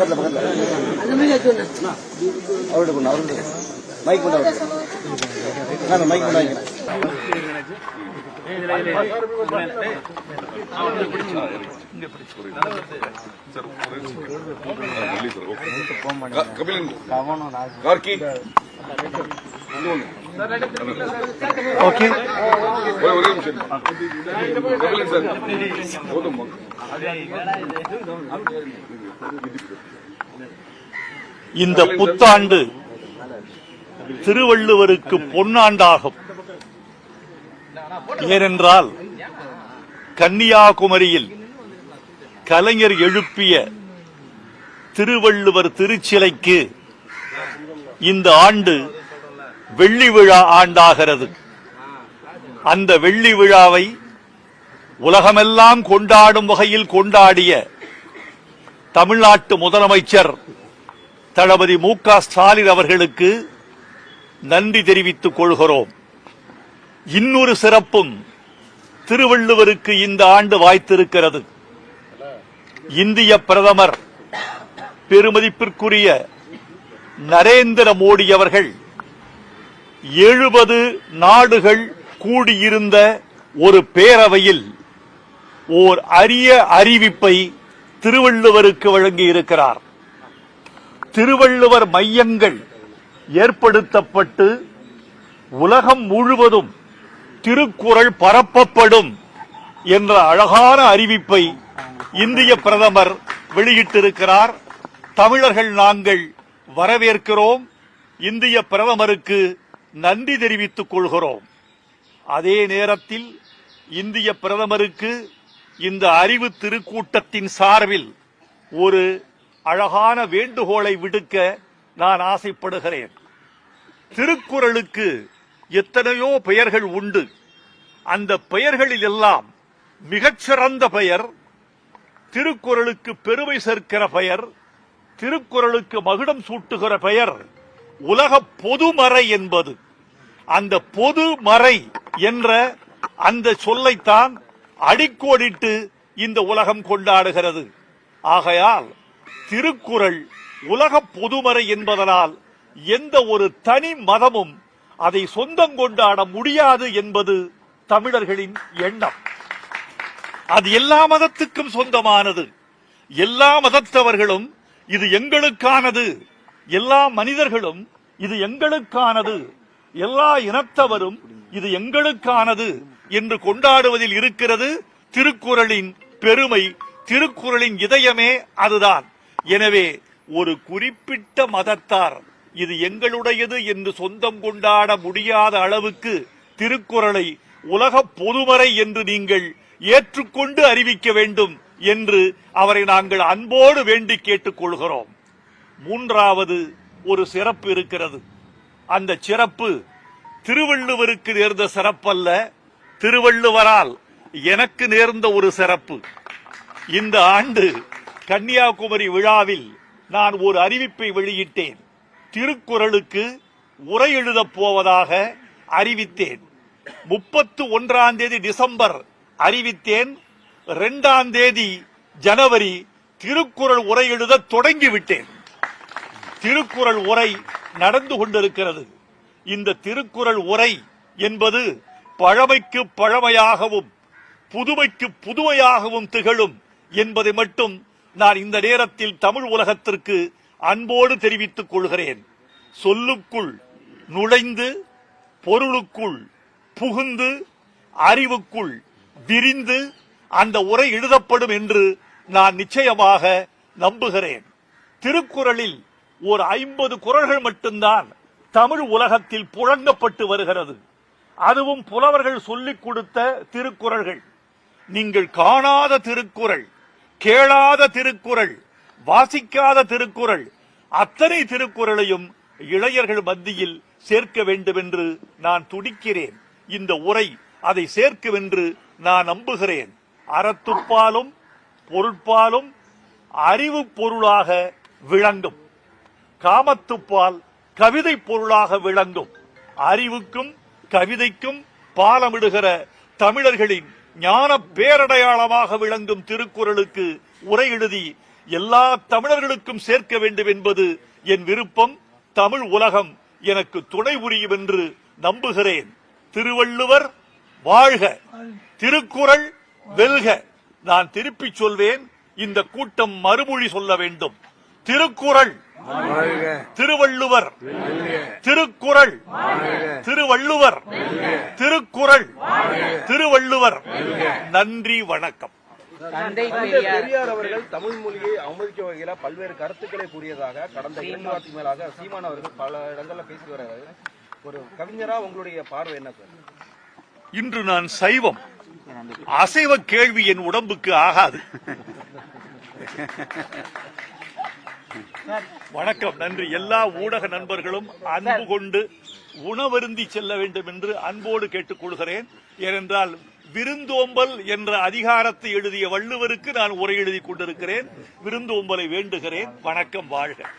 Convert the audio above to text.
பக்கத்துல பக்கத்துல. அவர்கிட்ட கொண்டு அவர்கிட்ட மைக் கொண்டு அவர்கிட்ட. மைக் கொண்டு வாங்கிக்கிறேன் கபிலன் கார்கி. ஓகே ஒரே ஒரே நிமிஷம். கபிலன் சார் போதும். இந்த புத்தாண்டு திருவள்ளுவருக்கு பொன்னாண்டாகும். ஏனென்றால் கன்னியாகுமரியில் கலைஞர் எழுப்பிய திருவள்ளுவர் திருச்சிலைக்கு இந்த ஆண்டு வெள்ளி விழா ஆண்டாகிறது. அந்த வெள்ளி விழாவை உலகமெல்லாம் கொண்டாடும் வகையில் கொண்டாடிய தமிழ்நாட்டு முதலமைச்சர் தளபதி மு க ஸ்டாலின் அவர்களுக்கு நன்றி தெரிவித்துக் கொள்கிறோம். இன்னொரு சிறப்பும் திருவள்ளுவருக்கு இந்த ஆண்டு வாய்த்திருக்கிறது. இந்திய பிரதமர் பெருமதிப்பிற்குரிய நரேந்திர மோடி அவர்கள் எழுபது நாடுகள் கூடியிருந்த ஒரு பேரவையில் ஓர் அரிய அறிவிப்பை திருவள்ளுவருக்கு வழங்கியிருக்கிறார். திருவள்ளுவர் மையங்கள் ஏற்படுத்தப்பட்டு உலகம் முழுவதும் திருக்குறள் பரப்பப்படும் என்ற அழகான அறிவிப்பை இந்திய பிரதமர் வெளியிட்டிருக்கிறார். தமிழர்கள் நாங்கள் வரவேற்கிறோம். இந்திய பிரதமருக்கு நன்றி தெரிவித்துக் கொள்கிறோம். அதே நேரத்தில் இந்திய பிரதமருக்கு இந்த அறிவு திருக்கூட்டத்தின் சார்பில் ஒரு அழகான வேண்டுகோளை விடுக்க நான் ஆசைப்படுகிறேன். திருக்குறளுக்கு எத்தனையோ பெயர்கள் உண்டு. அந்த பெயர்களில் எல்லாம் மிகச்சிறந்த பெயர் திருக்குறளுக்கு பெருமை சேர்க்கிற பெயர் திருக்குறளுக்கு மகுடம் சூட்டுகிற பெயர் உலக பொதுமறை என்பது. அந்த பொதுமறை என்ற அந்த சொல்லைத்தான் அடிக்கோடிட்டு இந்த உலகம் கொண்டாடுகிறது. ஆகையால் திருக்குறள் உலக பொதுமறை என்பதனால் எந்த ஒரு தனி மதமும் அதை சொந்தம் கொண்டாட முடியாது என்பது தமிழர்களின் எண்ணம். அது எல்லா மதத்துக்கும் சொந்தமானது. எல்லா மதத்தவர்களும் இது எங்களுக்கானது. எல்லா மனிதர்களும் இது எங்களுக்கானது. எல்லா இனத்தவரும் இது எங்களுக்கானது என்று கொண்டாடுவதில் இருக்கிறது திருக்குறளின் பெருமை திருக்குறளின் இதயமே அதுதான். எனவே ஒரு குறிப்பிட்ட மதத்தார் இது எங்களுடையது என்று சொந்தம் கொண்டாட முடியாத அளவுக்கு திருக்குறளை உலக பொதுமறை என்று நீங்கள் ஏற்றுக்கொண்டு அறிவிக்க வேண்டும் என்று அவரை நாங்கள் அன்போடு வேண்டி கேட்டுக் கொள்கிறோம். மூன்றாவது ஒரு சிறப்பு இருக்கிறது. அந்த சிறப்பு திருவள்ளுவருக்கு நேர்ந்த சிறப்பல்ல திருவள்ளுவரால் எனக்கு நேர்ந்த ஒரு சிறப்பு. இந்த ஆண்டு கன்னியாகுமரி விழாவில் நான் ஒரு அறிவிப்பை வெளியிட்டேன். திருக்குறளுக்கு உரை எழுதப் போவதாக அறிவித்தேன். முப்பத்து ஒன்றாம் தேதி டிசம்பர் அறிவித்தேன். இரண்டாம் தேதி ஜனவரி திருக்குறள் உரை எழுத தொடங்கிவிட்டேன். திருக்குறள் உரை நடந்து கொண்டிருக்கிறது. இந்த திருக்குறள் உரை என்பது பழமைக்கு பழமையாகவும் புதுமைக்கு புதுமையாகவும் திகழும் என்பதை மட்டும் நான் இந்த நேரத்தில் தமிழ் உலகத்திற்கு அன்போடு தெரிவித்துக் கொள்கிறேன். சொல்லுக்குள் நுழைந்து பொருளுக்குள் புகுந்து அறிவுக்குள் விரிந்து அந்த உரை எழுதப்படும் என்று நான் நிச்சயமாக நம்புகிறேன். திருக்குறளில் ஒரு ஐம்பது குறள்கள் மட்டும்தான் தமிழ் உலகத்தில் புழங்கப்பட்டு வருகிறது. அதுவும் புலவர்கள் சொல்லிக் கொடுத்த திருக்குறள்கள். நீங்கள் காணாத திருக்குறள் கேளாத திருக்குறள் வாசிக்காத திருக்குறள் அத்தனை திருக்குறளையும் இளையர்கள் மத்தியில் சேர்க்க வேண்டும் என்று நான் துடிக்கிறேன். இந்த உரை அதை சேர்க்கும் என்று நான் நம்புகிறேன். அறத்துப்பாலும் பொருட்பாலும் அறிவு பொருளாக விளங்கும். காமத்துப்பால் கவிதை பொருளாக விளங்கும். அறிவுக்கும் கவிதைக்கும் பாலமிடுகிற தமிழர்களின் ஞான பேரடையாளமாக விளங்கும் திருக்குறளுக்கு உரை எழுதி எல்லா தமிழர்களுக்கும் சேர்க்க வேண்டும் என்பது என் விருப்பம். தமிழ் உலகம் எனக்கு துணை புரியும் என்று நம்புகிறேன். திருவள்ளுவர் வாழ்க. திருக்குறள் வெல்க. நான் திருப்பிச் சொல்வேன் இந்த கூட்டம் மறுமொழி சொல்ல வேண்டும். திருக்குறள். திருவள்ளுவர். திருக்குறள். திருவள்ளுவர். திருக்குறள். திருவள்ளுவர். நன்றி வணக்கம். தந்தை பெரியார். பெரியார் அவர்கள் தமிழ் மொழியை அவமதிக்க வகையில பல்வேறு கருத்துக்களை கூறியதாக கடந்த இரண்டு வாரத்துக்கு மேலாக சீமான் அவர்கள் பல இடங்கள்ல பேசி வர்றாரு. ஒரு கவிஞரா உங்களுடைய பார்வை என்ன சார்? இன்று நான் சைவம். அசைவ கேள்வி என் உடம்புக்கு ஆகாது. வணக்கம் நன்றி. எல்லா ஊடக நண்பர்களும் அன்பு கொண்டு உணவருந்தி செல்ல வேண்டும் என்று அன்போடு கேட்டுக்கொள்கிறேன் ஏனென்றால் விருந்தோம்பல் என்ற அதிகாரத்தை எழுதிய வள்ளுவருக்கு நான் உரை எழுதி கொண்டிருக்கிறேன். விருந்தோம்பலை வேண்டுகிறேன். வணக்கம் வாழ்க.